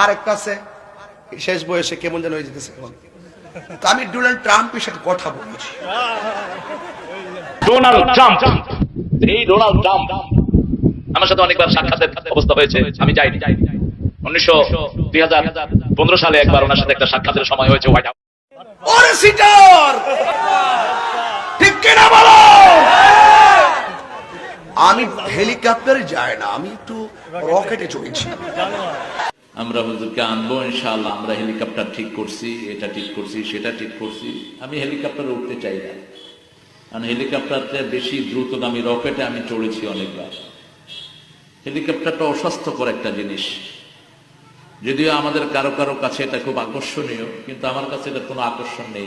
আর একটা আছে শেষ বয়সে কেমন যেন হয়ে যেতেছে আমি ডোনাল্ড ট্রাম্পের সাথে কথা বলছি। ডোনাল্ড ট্রাম্প এই ডোনাল্ড ট্রাম্প আমার সাথে অনেকবার সাক্ষাতের অবস্থা হয়েছে আমি যাইনি। উনিশশো দুই হাজার পনেরো সালে একবার ওনার সাথে একটা সাক্ষাতের সময় হয়েছে হোয়াইট হাউস। ঠিক কিনা বলো? আমি হেলিকপ্টারে যাই না আমি একটু রকেটে চড়েছি। আমরা হুজুরকে আনব, ইনশাআল্লাহ, আমরা হেলিকপ্টার ঠিক করছি, এটা ঠিক করছি, সেটা ঠিক করছি। আমি হেলিকপ্টারে উঠতে চাই না। কারণ হেলিকপ্টারটা বেশি দ্রুত দ্রুতগামী রকেটে আমি চড়েছি অনেকবার। হেলিকপ্টারটা অস্বাস্থ্যকর একটা জিনিস। যদিও আমাদের কারও কারও কাছে এটা খুব আকর্ষণীয়, কিন্তু আমার কাছে এটা কোনো আকর্ষণ নেই।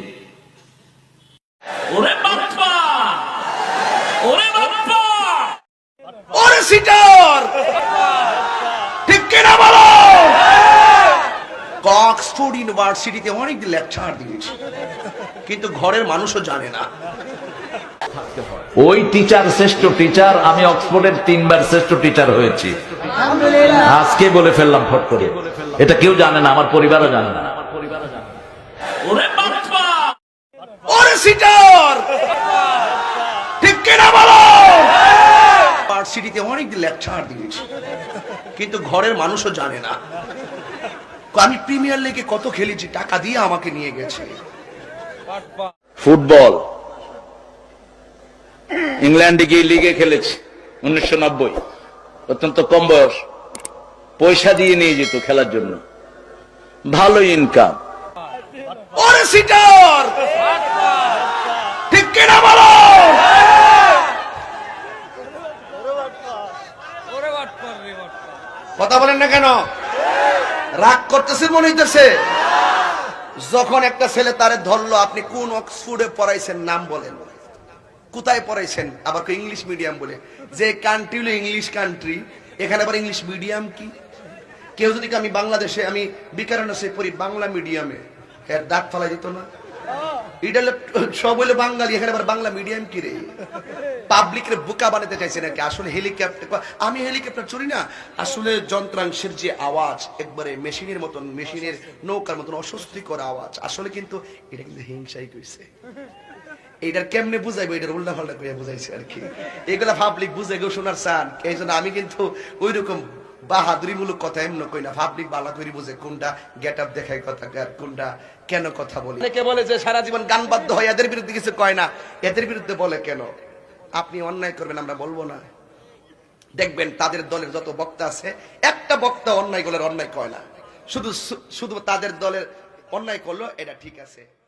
কক্সফোর্ড ইউনিভার্সিটিতে অনেক লেকচার দিয়েছি। কিন্তু ঘরের মানুষও জানে না। ওই টিচার শ্রেষ্ঠ টিচার আমি অক্সফোর্ডের তিনবার শ্রেষ্ঠ টিচার হয়েছি। আজকে বলে ফেললাম ফট করে। এটা কেউ জানে না আমার পরিবারও জানে না। ওরে সিটার ঠিক কিনা বলো? ইউনিভার্সিটিতে অনেক লেকচার দিয়েছি। কিন্তু ঘরের মানুষও জানে না। আমি প্রিমিয়ার লিগে কত খেলেছি টাকা দিয়ে আমাকে নিয়ে গেছে। ফুটবল। ইংল্যান্ডে গিয়ে লিগে খেলেছি উনিশশো নব্বই। অত্যন্ত কম বয়স। পয়সা দিয়ে নিয়ে যেত খেলার জন্য। ভালো ইনকাম ঠিক কিনা বলো? কথা বলেন না কেন? রাগ করতেছে মনে হইতেছে। যখন একটা ছেলে তারে ধরলো, আপনি কোন অক্সফোর্ডে পড়াইছেন নাম বলেন। কোথায় পড়াইছেন? আবার ইংলিশ মিডিয়াম বলে। যে কান্ট্রি হলো ইংলিশ কান্ট্রি এখানে আবার ইংলিশ মিডিয়াম কি? কেউ যদি আমি বাংলাদেশে, আমি বিকারণ পড়ি বাংলা মিডিয়ামে এর দাঁত ফালাই যেত না। এটা সব হইল বাঙালি, এখানে আবার বাংলা মিডিয়াম কি রে? পাবলিক রে বোকা বানাতে চাইছে নাকি? আসলে হেলিকপ্টার, আমি হেলিকপ্টার না। আসলে যন্ত্রাংশের যে আওয়াজ, একবারে মেশিনের মতন, মেশিনের নৌকার মতন অস্বস্তিকর আওয়াজ। আসলে কিন্তু এটা কিন্তু হিংসাই কইছে। এইটার কেমনে বুঝাইবো? এটার উল্টা পাল্টা করে বুঝাইছে আর কি। এগুলা পাবলিক বুঝে গো শোনার চান এই জন্য আমি কিন্তু ওই রকম বাহাদুরিমূলক কথা এমন কই না, পাবলিক বালা করে বুঝে কোনটা গেট আপ দেখায় কথা কোনটা কেন কথা বলি। অনেকে বলে যে সারা জীবন গান বাধ্য হয়, এদের বিরুদ্ধে কিছু কয় না, এদের বিরুদ্ধে বলে কেন? আপনি অন্যায় করবেন, আমরা বলব না। দেখবেন তাদের দলের যত বক্তা আছে, একটা বক্তা অন্যায় করলে অন্যায় কয় না। শুধু শুধু তাদের দলের অন্যায় করল, এটা ঠিক আছে।